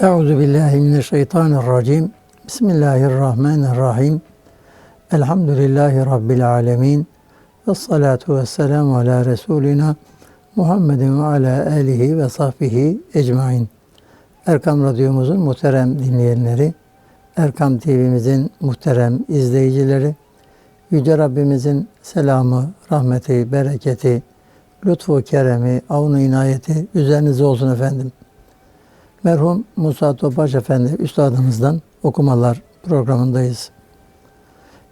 Euzu billahi mineşşeytanirracim. Bismillahirrahmanirrahim. Elhamdülillahi rabbil alamin. Ves salatu vesselamu ala resulina Muhammedin ve ala alihi ve sahbihi ecmain. Erkam Radyomuzun muhterem dinleyenleri, Erkam TV'mizin muhterem izleyicileri, Yüce Rabbimizin selamı, rahmeti, bereketi, lütfu, keremi, avnu inayeti üzerinize olsun efendim. Merhum Musa Topaş Efendi Üstadımızdan okumalar programındayız.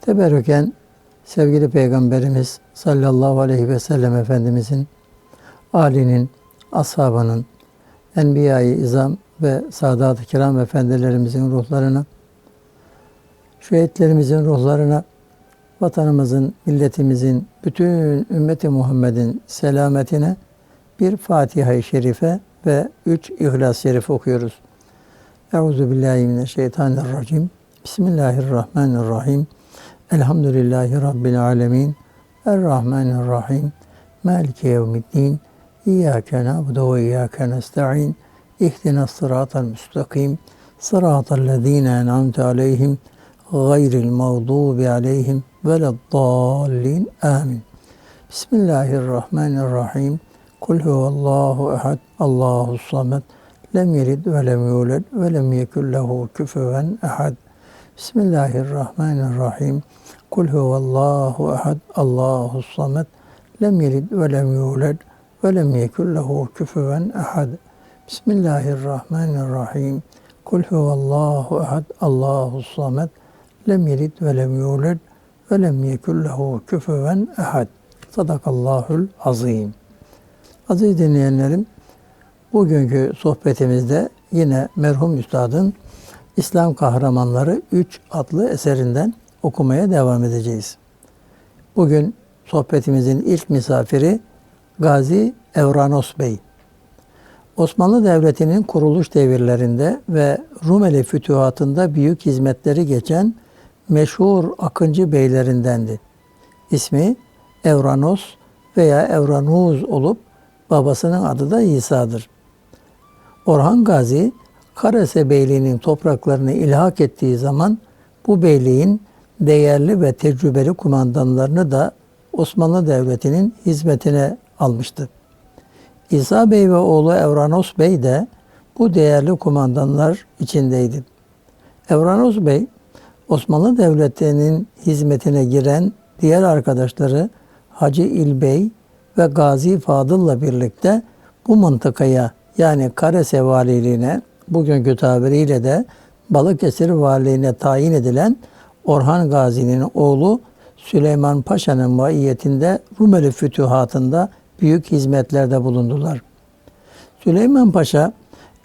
Teberrüken sevgili Peygamberimiz sallallahu aleyhi ve sellem Efendimizin, Ali'nin, ashabının, Enbiya-i İzam ve Sadat-ı Kiram Efendilerimizin ruhlarına, şehitlerimizin ruhlarına, vatanımızın, milletimizin, bütün ümmeti Muhammed'in selametine bir Fatiha-i Şerife ve üç İhlas-ı Şerif okuyoruz. Euzu billahi mineşşeytanirracim. Bismillahirrahmanirrahim. Elhamdülillahi rabbil alamin. Errahmanirrahim. Maliki yevmiddin. İyyâke na'budu ve iyyâke nestaîn. İhdina sıratal müstakim. Sıratal lezîne en'amte aleyhim. Gayril mağdubi aleyhim veleddallin. Amin. Bismillahirrahmanirrahim. Kul huvallahu ehad, Allahu samed, lem yelid ve lem yulad ve lem yekun lehu küfüven ehad. Bismillahirrahmanirrahim. Kul huvallahu ehad, Allahu samed, lem yelid ve lem yulad ve lem yekun lehu küfüven ehad. Bismillahirrahmanirrahim. Kul huvallahu ehad, Allahu samed, lem yelid ve lem yulad ve lem yekun lehu küfüven ehad. Sadakallahul azim. Aziz dinleyenlerim, bugünkü sohbetimizde yine merhum üstadın İslam Kahramanları 3 adlı eserinden okumaya devam edeceğiz. Bugün sohbetimizin ilk misafiri Gazi Evranos Bey. Osmanlı Devleti'nin kuruluş devirlerinde ve Rumeli fütühatında büyük hizmetleri geçen meşhur Akıncı beylerindendi. İsmi Evranos veya Evranuz olup babasının adı da İsa'dır. Orhan Gazi, Karese Beyliği'nin topraklarını ilhak ettiği zaman bu beyliğin değerli ve tecrübeli kumandanlarını da Osmanlı Devleti'nin hizmetine almıştı. İsa Bey ve oğlu Evranos Bey de bu değerli kumandanlar içindeydi. Evranos Bey, Osmanlı Devleti'nin hizmetine giren diğer arkadaşları Hacı İlbey ve Gazi Fadıl'la birlikte bu mıntıkaya yani Karese valiliğine bugünkü tabiriyle de Balıkesir valiliğine tayin edilen Orhan Gazi'nin oğlu Süleyman Paşa'nın maiyetinde Rumeli fütühatında büyük hizmetlerde bulundular. Süleyman Paşa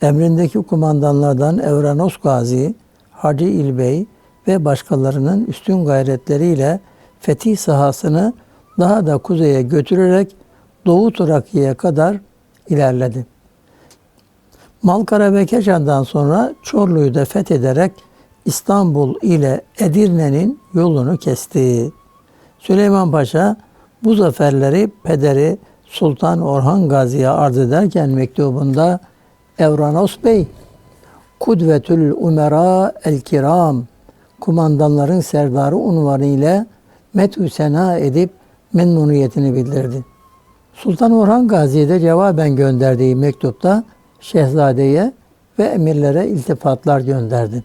emrindeki kumandanlardan Evranos Gazi, Hacı İlbey ve başkalarının üstün gayretleriyle fetih sahasını daha da kuzeye götürerek Doğu Trakya'ya kadar ilerledi. Malkara ve Keşan'dan sonra Çorlu'yu da fethederek İstanbul ile Edirne'nin yolunu kesti. Süleyman Paşa bu zaferleri pederi Sultan Orhan Gazi'ye arz ederken mektubunda Evranos Bey, Kudvetül Umera el Kiram, kumandanların serdarı unvanı ile methü sena edip memnuniyetini bildirdi. Sultan Orhan Gazi'ye de cevaben gönderdiği mektupta şehzadeye ve emirlere iltifatlar gönderdi.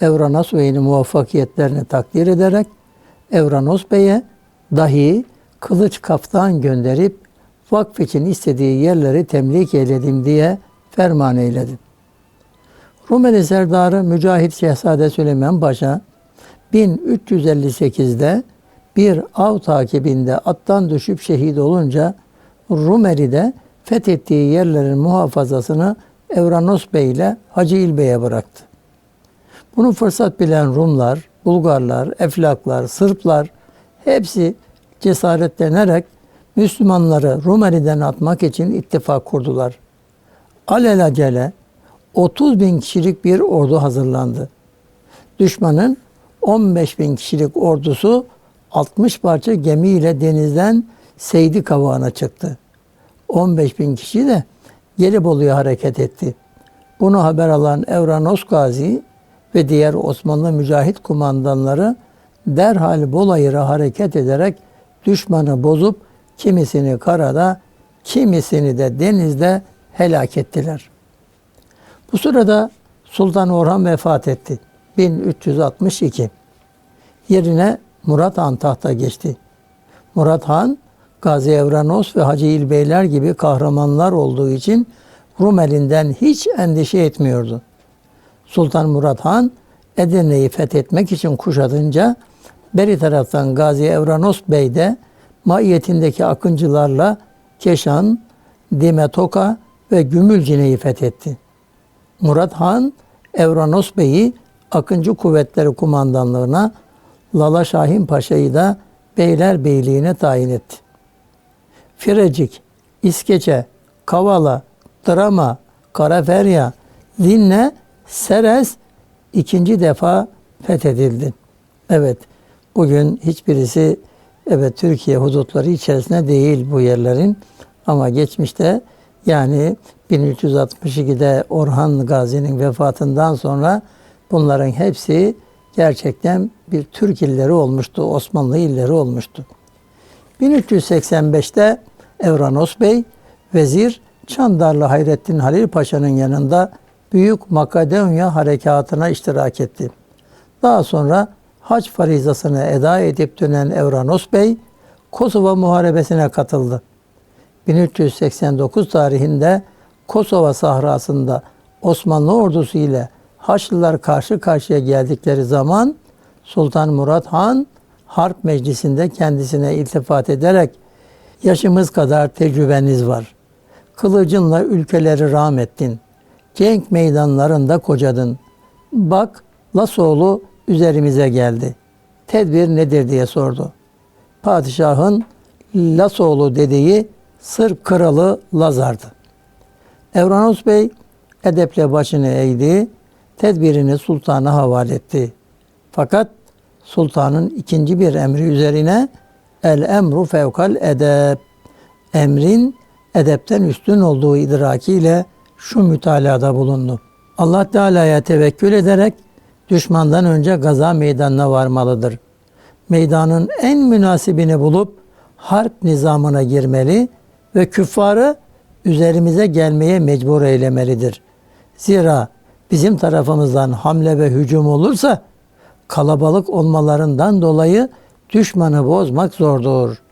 Evranos Bey'in muvaffakiyetlerini takdir ederek Evranos Bey'e dahi kılıç kaftan gönderip vakf için istediği yerleri temlik eyledim diye ferman eyledi. Rumeli Serdarı Mücahit Şehzade Süleyman Paşa 1358'de bir av takibinde attan düşüp şehit olunca Rumeli'de fethettiği yerlerin muhafazasını Evranos Bey ile Hacı İlbey'e bıraktı. Bunu fırsat bilen Rumlar, Bulgarlar, Eflaklar, Sırplar hepsi cesaretlenerek Müslümanları Rumeli'den atmak için ittifak kurdular. Alelacele 30 bin kişilik bir ordu hazırlandı. Düşmanın 15 bin kişilik ordusu 60 parça gemiyle denizden Seydi Kavağı'na çıktı. 15 bin kişi de Gelibolu'ya hareket etti. Bunu haber alan Evranos Gazi ve diğer Osmanlı mücahit kumandanları derhal Bolayır'a hareket ederek düşmanı bozup kimisini karada, kimisini de denizde helak ettiler. Bu sırada Sultan Orhan vefat etti. 1362. Yerine Murat Han tahta geçti. Murat Han, Gazi Evranos ve Hacı İlbeyler gibi kahramanlar olduğu için Rum elinden hiç endişe etmiyordu. Sultan Murat Han Edirne'yi fethetmek için kuşatınca beri taraftan Gazi Evranos Bey de maiyetindeki akıncılarla Keşan, Dimetoka ve Gümülcine'yi fethetti. Murat Han, Evranos Bey'i Akıncı Kuvvetleri Kumandanlığına, Lala Şahin Paşa'yı da Beylerbeyliğine tayin etti. Firecik, İskeçe, Kavala, Drama, Karaferya, Linne, Seres ikinci defa fethedildi. Evet, bugün hiçbirisi evet Türkiye hudutları içerisinde değil bu yerlerin ama geçmişte yani 1362'de Orhan Gazi'nin vefatından sonra bunların hepsi gerçekten bir Türk illeri olmuştu, Osmanlı illeri olmuştu. 1385'te Evranos Bey, vezir Çandarlı Hayrettin Halil Paşa'nın yanında Büyük Makedonya harekatına iştirak etti. Daha sonra hac farizasını eda edip dönen Evranos Bey, Kosova Muharebesi'ne katıldı. 1389 tarihinde Kosova sahrasında Osmanlı ordusu ile Haçlılar karşı karşıya geldikleri zaman Sultan Murat Han harp meclisinde kendisine iltifat ederek yaşımız kadar tecrübeniz var. Kılıcınla ülkeleri rağm ettin. Cenk meydanlarında kocadın. Bak Lasoğlu üzerimize geldi. Tedbir nedir diye sordu. Padişahın Lasoğlu dediği Sırp kralı Lazar'dı. Evranos Bey edeple başını eğdi, tedbirini sultana havale etti. Fakat sultanın ikinci bir emri üzerine el emru fevkal edep emrin edepten üstün olduğu idrakiyle şu mütalada bulundu. Allah Teala'ya tevekkül ederek düşmandan önce gaza meydanına varmalıdır. Meydanın en münasibini bulup harp nizamına girmeli ve küffarı üzerimize gelmeye mecbur eylemelidir. Zira bizim tarafımızdan hamle ve hücum olursa kalabalık olmalarından dolayı düşmanı bozmak zordur.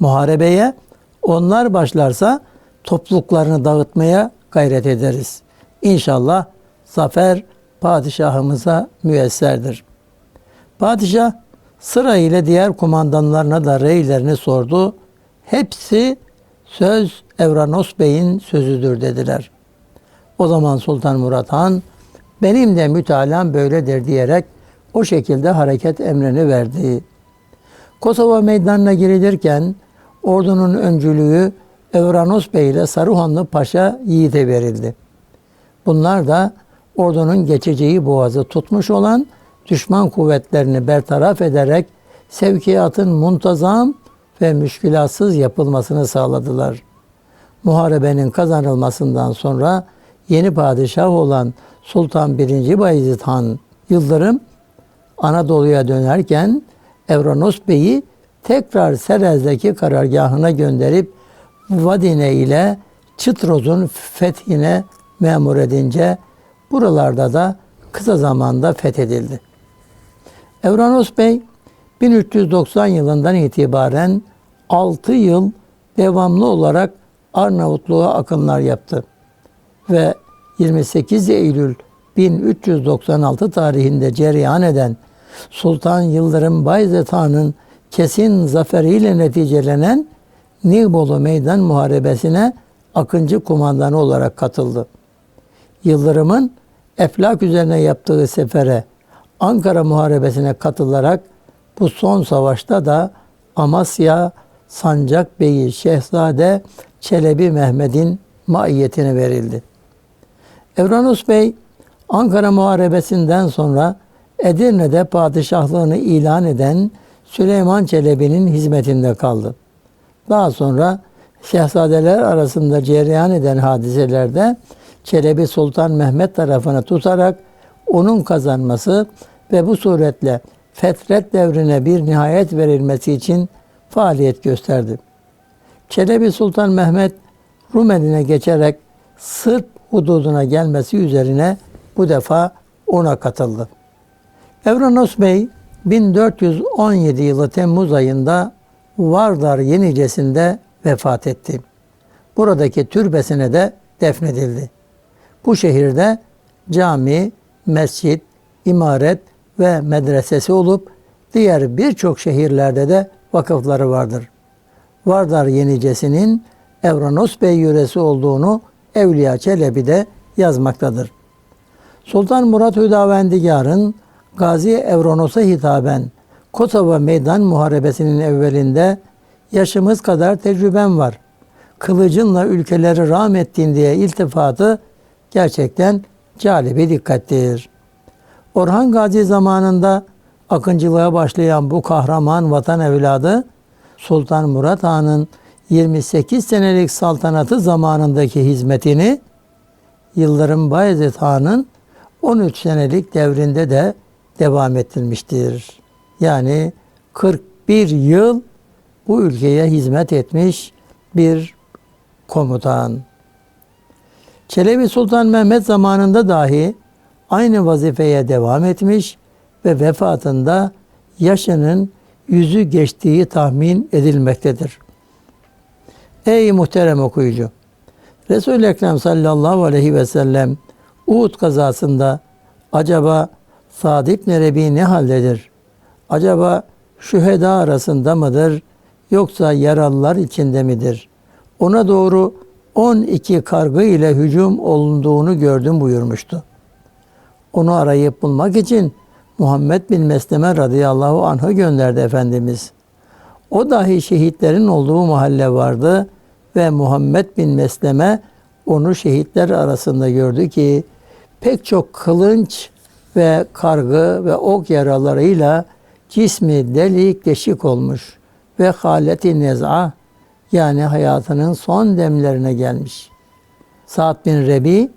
Muharebeye onlar başlarsa topluluklarını dağıtmaya gayret ederiz. İnşallah zafer padişahımıza müyesserdir. Padişah sırayla diğer kumandanlarına da reylerini sordu. Hepsi söz Evranos Bey'in sözüdür dediler. O zaman Sultan Murat Han benim de mütalam böyledir diyerek o şekilde hareket emrini verdi. Kosova meydanına girilirken ordunun öncülüğü Evranos Bey ile Saruhanlı Paşa Yiğit'e verildi. Bunlar da ordunun geçeceği boğazı tutmuş olan düşman kuvvetlerini bertaraf ederek sevkiyatın muntazam ve müşkilatsız yapılmasını sağladılar. Muharebenin kazanılmasından sonra yeni padişah olan Sultan 1. Bayezid Han Yıldırım Anadolu'ya dönerken Evranos Bey'i tekrar Serez'deki karargahına gönderip Vadine ile Çıtroz'un fethine memur edince buralarda da kısa zamanda fethedildi. Evranos Bey 1390 yılından itibaren 6 yıl devamlı olarak Arnavutluğa akınlar yaptı ve 28 Eylül 1396 tarihinde cereyan eden Sultan Yıldırım Bayezid Han'ın kesin zaferiyle neticelenen Nibolu Meydan Muharebesi'ne Akıncı kumandanı olarak katıldı. Yıldırım'ın Eflak üzerine yaptığı sefere Ankara Muharebesi'ne katılarak bu son savaşta da Amasya Sancak Bey'i Şehzade Çelebi Mehmet'in maiyetine verildi. Evranus Bey Ankara Muharebesi'nden sonra Edirne'de padişahlığını ilan eden Süleyman Çelebi'nin hizmetinde kaldı. Daha sonra şehzadeler arasında cereyan eden hadiselerde Çelebi Sultan Mehmet tarafını tutarak onun kazanması ve bu suretle fetret devrine bir nihayet verilmesi için faaliyet gösterdi. Çelebi Sultan Mehmet Rumeli'ne geçerek Sırp hududuna gelmesi üzerine bu defa ona katıldı. Evranos Bey 1417 yılı Temmuz ayında Vardar Yenicesi'nde vefat etti. Buradaki türbesine de defnedildi. Bu şehirde cami, mescit, imaret ve medresesi olup diğer birçok şehirlerde de vakıfları vardır. Vardar Yenicesi'nin Evranos Bey yöresi olduğunu Evliya Çelebi de yazmaktadır. Sultan Murat Hüdavendigar'ın Gazi Evronos'a hitaben Kosova Meydan Muharebesi'nin evvelinde yaşımız kadar tecrübem var. Kılıcınla ülkeleri rağm ettin diye iltifatı gerçekten calibi dikkattir. Orhan Gazi zamanında akıncılığa başlayan bu kahraman vatan evladı Sultan Murat Han'ın 28 senelik saltanatı zamanındaki hizmetini Yıldırım Bayezid Han'ın 13 senelik devrinde de devam ettirmiştir. Yani 41 yıl bu ülkeye hizmet etmiş bir komutan. Çelebi Sultan Mehmet zamanında dahi aynı vazifeye devam etmiş ve vefatında yaşının yüzü geçtiği tahmin edilmektedir. Ey muhterem okuyucu! Resul-i Ekrem sallallahu aleyhi ve sellem Uhud kazasında acaba Sad İbn Rebi ne haldedir? Acaba şüheda arasında mıdır yoksa yaralılar içinde midir? Ona doğru 12 kargı ile hücum olunduğunu gördüm buyurmuştu. Onu arayıp bulmak için Muhammed bin Mesleme radıyallahu anh'ı gönderdi Efendimiz. O dahi şehitlerin olduğu mahalle vardı ve Muhammed bin Mesleme onu şehitler arasında gördü ki pek çok kılınç ve kargı ve ok yaralarıyla cismi delik deşik olmuş ve haleti nez'a yani hayatının son demlerine gelmiş. Sa'd bin Rebi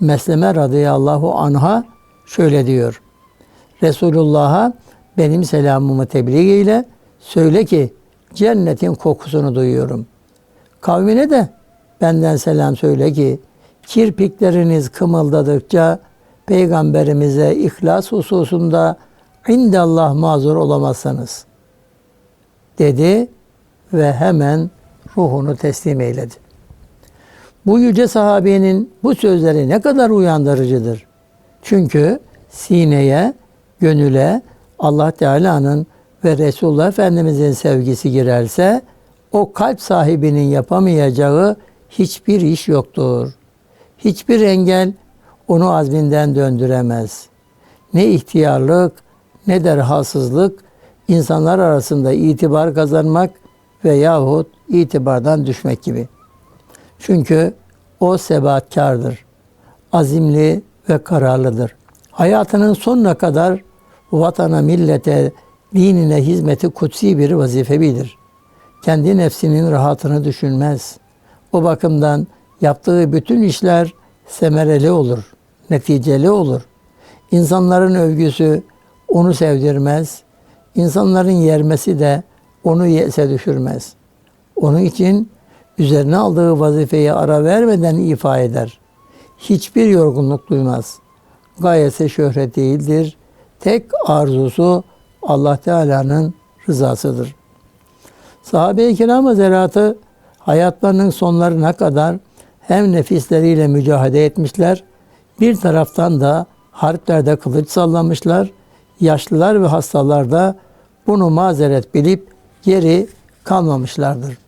Mesleme radıyallahu anha şöyle diyor. Resulullah'a benim selamımı tebliğ ile söyle ki cennetin kokusunu duyuyorum. Kavmine de benden selam söyle ki kirpikleriniz kımıldadıkça peygamberimize ihlas hususunda indallah mazur olamazsanız dedi ve hemen ruhunu teslim eyledi. Bu yüce sahabenin bu sözleri ne kadar uyandırıcıdır. Çünkü sineye, gönüle Allah Teala'nın ve Resulullah Efendimizin sevgisi girerse o kalp sahibinin yapamayacağı hiçbir iş yoktur. Hiçbir engel onu azminden döndüremez. Ne ihtiyarlık ne de rahatsızlık insanlar arasında itibar kazanmak veyahut itibardan düşmek gibi. Çünkü o sebatkardır. Azimli ve kararlıdır. Hayatının sonuna kadar vatana, millete, dinine hizmeti kutsi bir vazifebidir. Kendi nefsinin rahatını düşünmez. O bakımdan yaptığı bütün işler semereli olur, neticeli olur. İnsanların övgüsü onu sevdirmez. İnsanların yermesi de onu yese düşürmez. Onun için üzerine aldığı vazifeyi ara vermeden ifa eder. Hiçbir yorgunluk duymaz. Gayesi şöhret değildir. Tek arzusu Allah Teala'nın rızasıdır. Sahabe-i kiram zeratı hayatlarının sonlarına kadar hem nefisleriyle mücadele etmişler, bir taraftan da harplerde kılıç sallamışlar, yaşlılar ve hastalar da bunu mazeret bilip geri kalmamışlardır.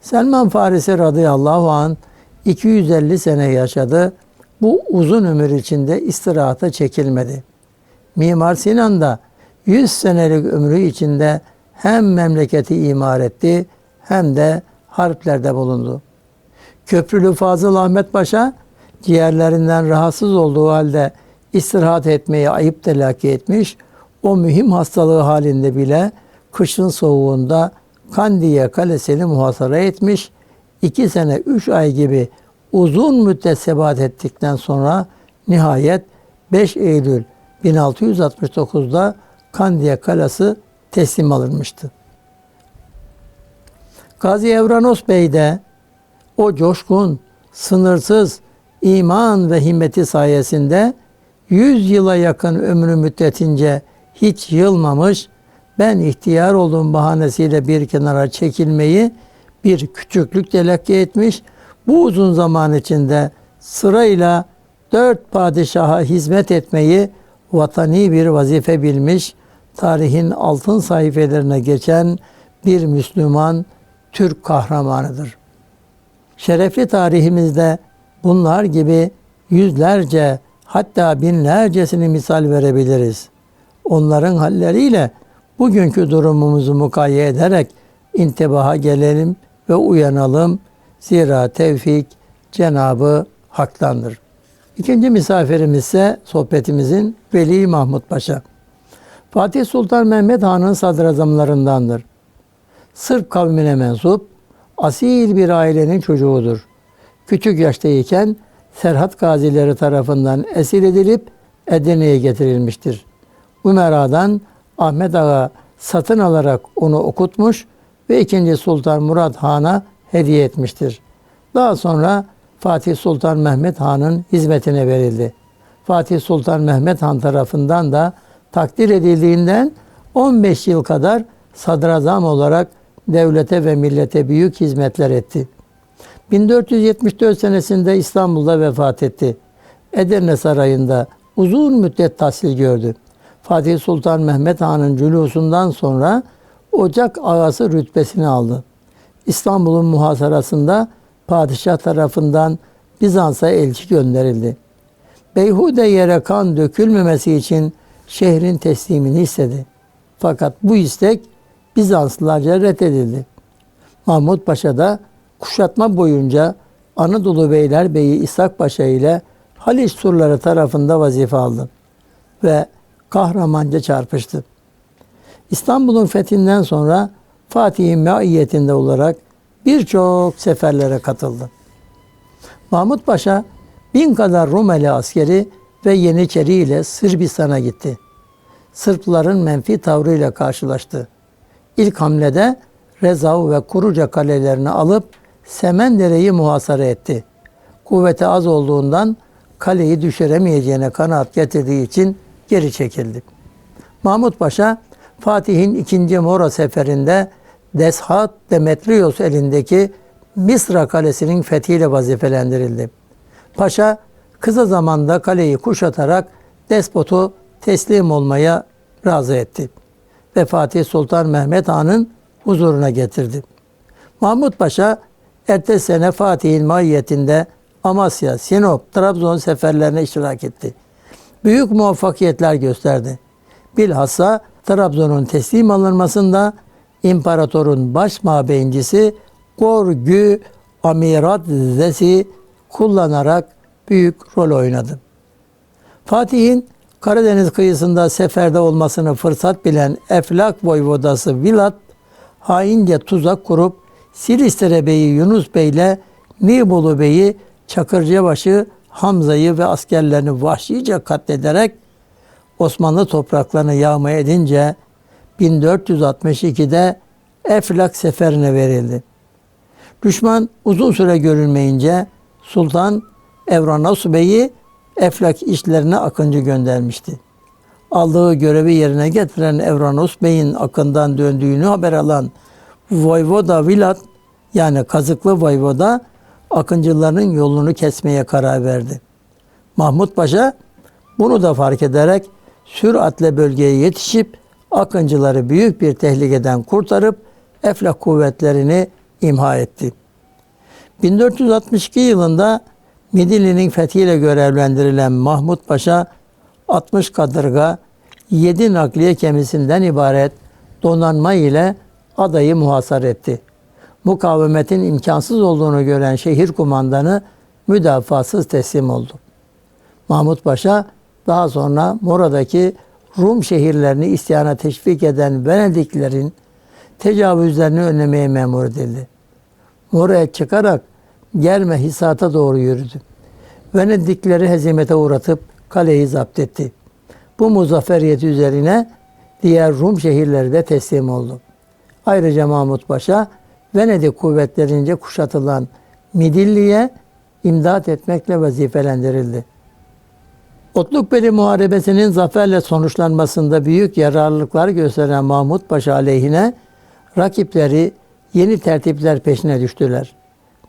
Selman Farisi radıyallahu an 250 sene yaşadı. Bu uzun ömür içinde istirahata çekilmedi. Mimar Sinan da 100 senelik ömrü içinde hem memleketi imar etti hem de harplerde bulundu. Köprülü Fazıl Ahmet Paşa ciğerlerinden rahatsız olduğu halde istirahat etmeyi ayıp telakki etmiş. O mühim hastalığı halinde bile kışın soğuğunda Kandiye Kalesi'ni muhasara etmiş. İki sene, üç ay gibi uzun müddet sebat ettikten sonra nihayet 5 Eylül 1669'da Kandiye Kalası teslim alınmıştı. Gazi Evranos Bey de o coşkun, sınırsız iman ve himmeti sayesinde 100 yıla yakın ömrü müddetince hiç yılmamış, ben ihtiyar olduğum bahanesiyle bir kenara çekilmeyi bir küçüklük telakki etmiş, bu uzun zaman içinde sırayla dört padişaha hizmet etmeyi vatani bir vazife bilmiş, tarihin altın sayfelerine geçen bir Müslüman Türk kahramanıdır. Şerefli tarihimizde bunlar gibi yüzlerce hatta binlercesini misal verebiliriz. Onların halleriyle bugünkü durumumuzu mukayye ederek intibaha gelelim ve uyanalım. Zira tevfik Cenabı Hak'tandır. İkinci misafirimiz ise sohbetimizin Veli Mahmut Paşa. Fatih Sultan Mehmet Han'ın sadrazamlarındandır. Sırp kavmine mensup, asil bir ailenin çocuğudur. Küçük yaştayken Serhat gazileri tarafından esir edilip Edirne'ye getirilmiştir. Umera'dan Ahmet Ağa satın alarak onu okutmuş ve 2. Sultan Murat Han'a hediye etmiştir. Daha sonra Fatih Sultan Mehmet Han'ın hizmetine verildi. Fatih Sultan Mehmet Han tarafından da takdir edildiğinden 15 yıl kadar sadrazam olarak devlete ve millete büyük hizmetler etti. 1474 senesinde İstanbul'da vefat etti. Edirne Sarayı'nda uzun müddet tahsil gördü. Fatih Sultan Mehmet Han'ın culusundan sonra Ocak ağası rütbesini aldı. İstanbul'un muhasarasında padişah tarafından Bizans'a elçi gönderildi. Beyhude yere kan dökülmemesi için şehrin teslimini istedi. Fakat bu istek Bizanslılarca reddedildi. Mahmut Paşa da kuşatma boyunca Anadolu Beylerbeyi İshak Paşa ile Haliç surları tarafında vazife aldı ve kahramanca çarpıştı. İstanbul'un fethinden sonra Fatih'in maiyetinde olarak birçok seferlere katıldı. Mahmut Paşa bin kadar Rumeli askeri ve Yeniçeri ile Sırbistan'a gitti. Sırpların menfi tavrıyla karşılaştı. İlk hamlede Rezav ve Kuruca kalelerini alıp Semendere'yi muhasara etti. Kuvveti az olduğundan kaleyi düşüremeyeceğine kanaat getirdiği için geri çekildi. Mahmut Paşa Fatih'in ikinci Mora seferinde Deshat Demetrios elindeki Misra kalesinin fethiyle vazifelendirildi. Paşa kısa zamanda kaleyi kuşatarak despotu teslim olmaya razı etti ve Fatih Sultan Mehmet Han'ın huzuruna getirdi. Mahmut Paşa ertesi sene Fatih'in mahiyetinde Amasya, Sinop, Trabzon seferlerine iştirak etti. Büyük muvaffakiyetler gösterdi. Bilhassa Trabzon'un teslim alınmasında imparatorun baş mabeyincisi Gorgü Amirat Zesi kullanarak büyük rol oynadı. Fatih'in Karadeniz kıyısında seferde olmasını fırsat bilen Eflak Voyvodası Vilat, haince tuzak kurup Silistre Bey'i Yunus Bey ile Nibolu Bey'i Çakırcabaşı Hamza'yı ve askerlerini vahşice katlederek Osmanlı topraklarını yağma edince 1462'de Eflak seferine verildi. Düşman uzun süre görülmeyince Sultan Evranos Bey'i Eflak işlerine Akıncı göndermişti. Aldığı görevi yerine getiren Evranos Bey'in Akın'dan döndüğünü haber alan Voyvoda Vilat yani Kazıklı Voyvoda Akıncıların yolunu kesmeye karar verdi. Mahmut Paşa bunu da fark ederek süratle bölgeye yetişip Akıncıları büyük bir tehlikeden kurtarıp Eflak kuvvetlerini imha etti. 1462 yılında Midilli'nin fethiyle görevlendirilen Mahmut Paşa 60 kadırga 7 nakliye gemisinden ibaret donanma ile adayı muhasar etti. Mukavemetin imkansız olduğunu gören şehir kumandanı müdafasız teslim oldu. Mahmut Paşa daha sonra Mora'daki Rum şehirlerini isyana teşvik eden Venediklerin tecavüzlerini önlemeye memur edildi. Mora'ya çıkarak Germe Hisat'a doğru yürüdü. Venedikleri hezimete uğratıp kaleyi zapt etti. Bu muzafferiyeti üzerine diğer Rum şehirleri de teslim oldu. Ayrıca Mahmut Paşa Venedik kuvvetlerince kuşatılan Midilli'ye imdat etmekle vazifelendirildi. Otlukbeli Muharebesi'nin zaferle sonuçlanmasında büyük yararlılıklar gösteren Mahmut Paşa aleyhine rakipleri yeni tertipler peşine düştüler.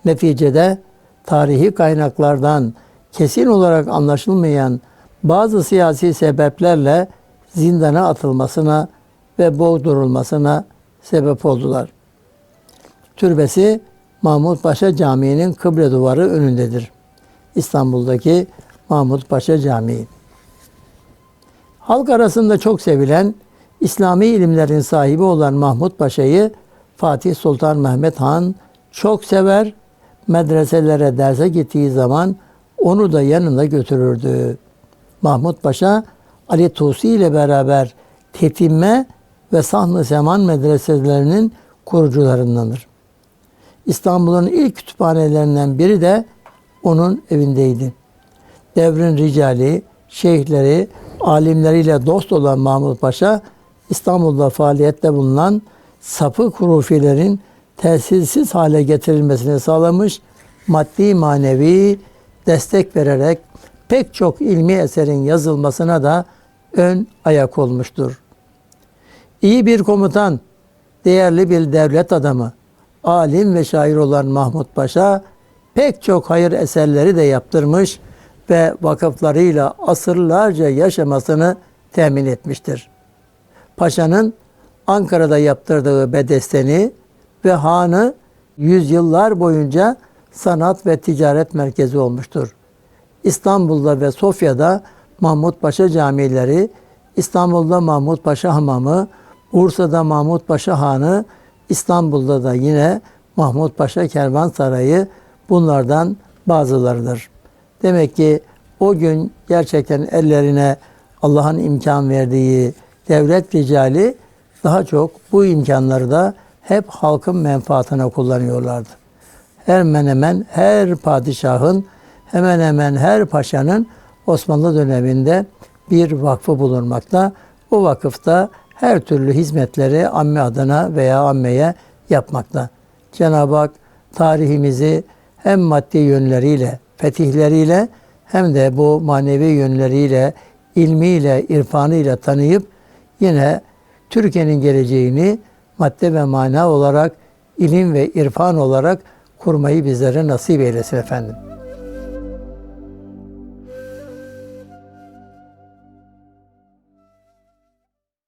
Neticede tarihi kaynaklardan kesin olarak anlaşılmayan bazı siyasi sebeplerle zindana atılmasına ve boğdurulmasına sebep oldular. Türbesi Mahmut Paşa Camii'nin kıble duvarı önündedir. İstanbul'daki Mahmut Paşa Camii. Halk arasında çok sevilen İslami ilimlerin sahibi olan Mahmut Paşa'yı Fatih Sultan Mehmet Han çok sever, medreselere derse gittiği zaman onu da yanında götürürdü. Mahmut Paşa Ali Tusi ile beraber Tetimme ve Sahn-ı Seman medreselerinin kurucularındandır. İstanbul'un ilk kütüphanelerinden biri de onun evindeydi. Devrin ricali, şeyhleri, alimleriyle dost olan Mahmut Paşa, İstanbul'da faaliyette bulunan sapık hurufilerin tesirsiz hale getirilmesini sağlamış, maddi manevi destek vererek pek çok ilmi eserin yazılmasına da ön ayak olmuştur. İyi bir komutan, değerli bir devlet adamı, alim ve şair olan Mahmut Paşa pek çok hayır eserleri de yaptırmış ve vakıflarıyla asırlarca yaşamasını temin etmiştir. Paşa'nın Ankara'da yaptırdığı bedesteni ve hanı yüzyıllar boyunca sanat ve ticaret merkezi olmuştur. İstanbul'da ve Sofya'da Mahmut Paşa camileri, İstanbul'da Mahmut Paşa Hamamı, Bursa'da Mahmut Paşa Hanı, İstanbul'da da yine Mahmut Paşa Kervansarayı bunlardan bazılarıdır. Demek ki o gün gerçekten ellerine Allah'ın imkan verdiği devlet ricali daha çok bu imkanları da hep halkın menfaatine kullanıyorlardı. Hemen hemen her padişahın, hemen hemen her paşanın Osmanlı döneminde bir vakfı bulunmakta. O vakıfta her türlü hizmetleri amme adına veya ammeye yapmakta. Cenab-ı Hak tarihimizi hem maddi yönleriyle, fetihleriyle hem de bu manevi yönleriyle, ilmiyle, irfanıyla tanıyıp yine Türkiye'nin geleceğini madde ve mana olarak, ilim ve irfan olarak kurmayı bizlere nasip eylesin efendim.